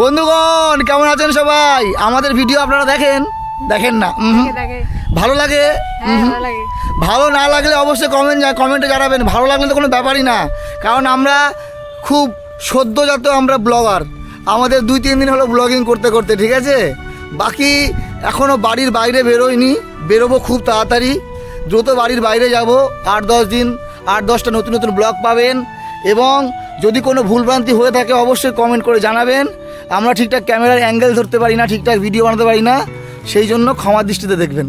বন্ধুগণ কেমন আছেন সবাই? আমাদের ভিডিও আপনারা দেখেন? দেখেন না? ভালো লাগে? হ্যাঁ ভালো লাগে। ভালো না লাগলে অবশ্যই কমেন্ট কমেন্টে জানাবেন। ভালো লাগলে তো কোনো ব্যাপারই না। কারণ আমরা খুব সদ্যজাত আমরা ব্লগার আমাদের দুই তিন দিন হলো ব্লগিং করতে করতে ঠিক আছে? বাকি এখনও বাড়ির বাইরে বেরোয়নি বেরোবো খুব তাড়াতাড়ি। দ্রুত বাড়ির বাইরে যাব। আট দশ দিন আট দশটা নতুন নতুন ব্লগ পাবেন। এবং যদি কোনো ভুলভ্রান্তি হয়ে থাকে অবশ্যই কমেন্ট করে জানাবেন। আমরা ঠিকঠাক ক্যামেরার অ্যাঙ্গেল ধরতে পারি না, ঠিকঠাক ভিডিও বানাতে পারি না, সেই জন্য ক্ষমা দৃষ্টিতে দেখবেন।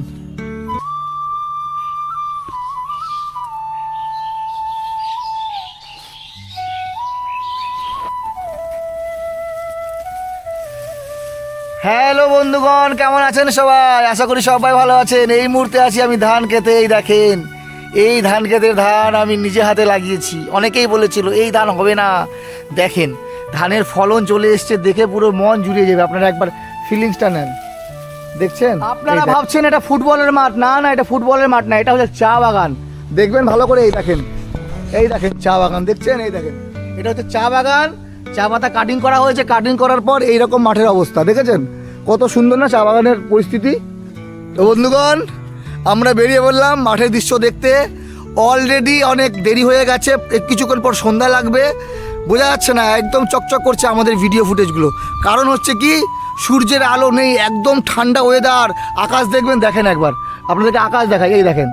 হ্যালো বন্ধুগণ, কেমন আছেন সবাই? আশা করি সবাই ভালো আছেন। এই মুহূর্তে আছি আমি ধান খেতে, এই দেখেন, এই ধান খেতের ধান আমি নিজে হাতে লাগিয়েছি। অনেকেই বলেছিল, এই ধান হবে না। দেখেন ধানের ফলন চলে এসছে দেখে পুরো মন জুড়িয়ে যাবে। আপনারা একবার ফিলিংসটা নেন। দেখছেন? আপনারা ভাবছেন এটা ফুটবলের মাঠ। না না এটা ফুটবলের মাঠ না এটা হচ্ছে চা বাগান। দেখবেন ভালো করে এই দেখেন। এই দেখেন চা বাগান দেখছেন? এই দেখেন। এটা হচ্ছে চা বাগান। চা পাতা কাটিং করা হয়েছে। কাটিং করার পর এইরকম মাঠের অবস্থা দেখেছেন? কত সুন্দর না চা বাগানের পরিস্থিতি। তো বন্ধুগণ আমরা বেরিয়ে পড়লাম মাঠের দৃশ্য দেখতে। অলরেডি অনেক দেরি হয়ে গেছে। কিছুক্ষণ পর সন্ধ্যা লাগবে। বোঝা যাচ্ছে না, একদম চকচক করছে আমাদের ভিডিও ফুটেজগুলো কারণ হচ্ছে কি, সূর্যের আলো নেই, একদম ঠান্ডা ওয়েদার আকাশ দেখবেন, দেখেন একবার। আপনাদেরকে আকাশ দেখাই, এই দেখেন।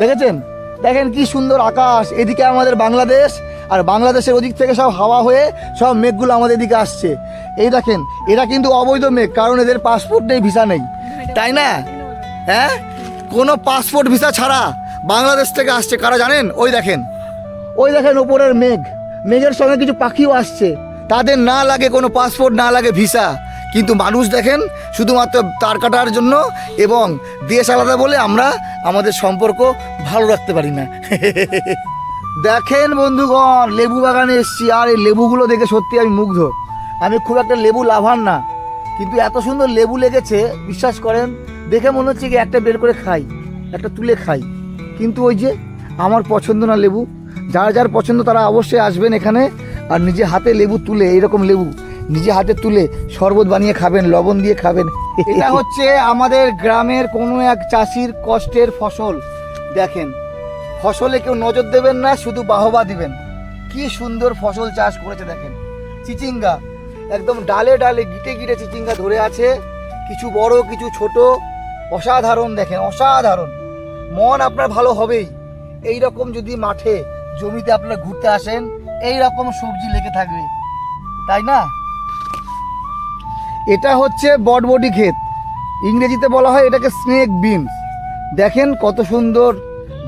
দেখেছেন? দেখেন কি সুন্দর আকাশ। এদিকে আমাদের বাংলাদেশ, আর বাংলাদেশের ওদিক থেকে সব হাওয়া হয়ে সব মেঘগুলো আমাদের এদিকে আসছে। এই দেখেন, এরা কিন্তু অবৈধ মেঘ, কারণ এদের পাসপোর্ট নেই ভিসা নেই। তাই না? হ্যাঁ? কোনো পাসপোর্ট ভিসা ছাড়া বাংলাদেশ থেকে আসছে। কারা জানেন? ওই দেখেন। ওই দেখেন ওপরের মেঘ। মেঘের সঙ্গে কিছু পাখিও আসছে। তাদের না লাগে কোনো পাসপোর্ট না লাগে ভিসা কিন্তু মানুষ দেখেন, শুধুমাত্র তার কাটার জন্য এবং দেশ আলাদা বলে আমরা আমাদের সম্পর্ক ভালো রাখতে পারি না। দেখেন বন্ধুগণ, লেবু বাগানে এসছি। আর এই লেবুগুলো দেখে সত্যি আমি মুগ্ধ। আমি খুব একটা লেবু লাভার না। কিন্তু এত সুন্দর লেবু লেগেছে, বিশ্বাস করেন, দেখে মনে হচ্ছে কি একটা বের করে খাই, একটা তুলে খাই। কিন্তু ওই যে, আমার পছন্দ না লেবু। যার যার পছন্দ তারা অবশ্যই আসবেন এখানে। আর নিজে হাতে লেবু তুলে, এরকম লেবু, নিজে হাতে তুলে শরবত বানিয়ে খাবেন, লবণ দিয়ে খাবেন। এটা হচ্ছে আমাদের গ্রামের কোনো এক চাষির কষ্টের ফসল। দেখেন, ফসলে কেউ নজর দেবেন না, শুধু বাহবা দিবেন। কি সুন্দর ফসল চাষ করেছে, দেখেন। চিচিঙ্গা, একদম ডালে ডালে, গিটে গিটে চিচিঙ্গা ধরে আছে। কিছু বড়, কিছু ছোট। অসাধারণ, দেখেন, অসাধারণ। মন আপনার ভালো হবেই। এই রকম যদি মাঠে জমিতে আপনারা ঘুরতে আসেন এই রকম সবজি লেগে থাকবে। তাই না? এটা হচ্ছে বটবটি ক্ষেত। ইংরেজিতে বলা হয় এটাকে স্নেক বিনস দেখেন কত সুন্দর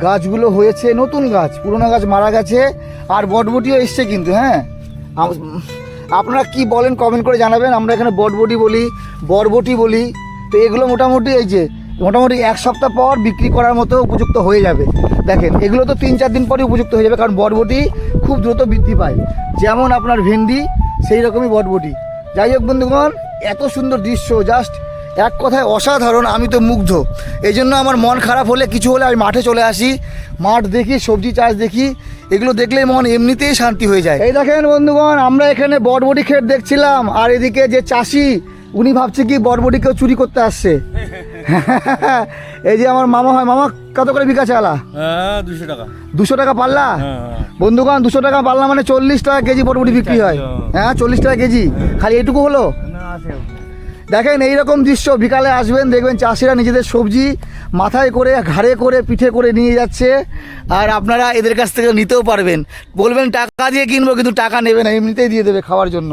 গাছগুলো হয়েছে, নতুন গাছ, পুরোনো গাছ মারা গেছে, আর বটবটিও এসছে কিন্তু হ্যাঁ? আপনারা কি বলেন কমেন্ট করে জানাবেন। আমরা এখানে বটবটি বলি, বরবটি বলি। তো এগুলো মোটামুটি এই যে মোটামুটি এক সপ্তাহ পর বিক্রি করার মতো উপযুক্ত হয়ে যাবে। দেখেন, এগুলো তো তিন চার দিন পরে উপযুক্ত হয়ে যাবে, কারণ বটবটি খুব দ্রুত বৃদ্ধি পায়। যেমন আপনার ভেন্ডি, সেই রকমই বটবটি যাই হোক বন্ধুগণ, এত সুন্দর দৃশ্য, জাস্ট এক কথায় অসাধারণ, আমি তো মুগ্ধ। এই জন্য আমার মন খারাপ হলে কিছু হলে আমি মাঠে চলে আসি, মাঠ দেখি, সবজি চাষ দেখি, এগুলো দেখলে মন এমনিতেই শান্তি হয়ে যায়। এই দেখেন বন্ধুগণ, আমরা এখানে বটবটি ক্ষেত দেখছিলাম, আর এদিকে যে চাষি, উনি ভাবছে কি বটবটি কেউ চুরি করতে আসছে। এই যে আমার মামা হয় মামা কত করে বিঘা চালা হ্যাঁ দুশো টাকা। দুশো টাকা পাল্লা? হ্যাঁ বন্ধুগণ দুশো টাকা পাল্লা মানে চল্লিশ টাকা কেজি বটবটি বিক্রি হয়। হ্যাঁ চল্লিশ টাকা কেজি। খালি এটুকু হলো? দেখেন এইরকম দৃশ্য বিকালে আসবেন দেখবেন চাষিরা নিজেদের সবজি মাথায় করে ঘাড়ে করে পিঠে করে নিয়ে যাচ্ছে। আর আপনারা এদের কাছ থেকে নিতেও পারবেন। বলবেন টাকা দিয়ে কিনবো কিন্তু টাকা নেবে না এমনিতেই দিয়ে দেবে খাওয়ার জন্য।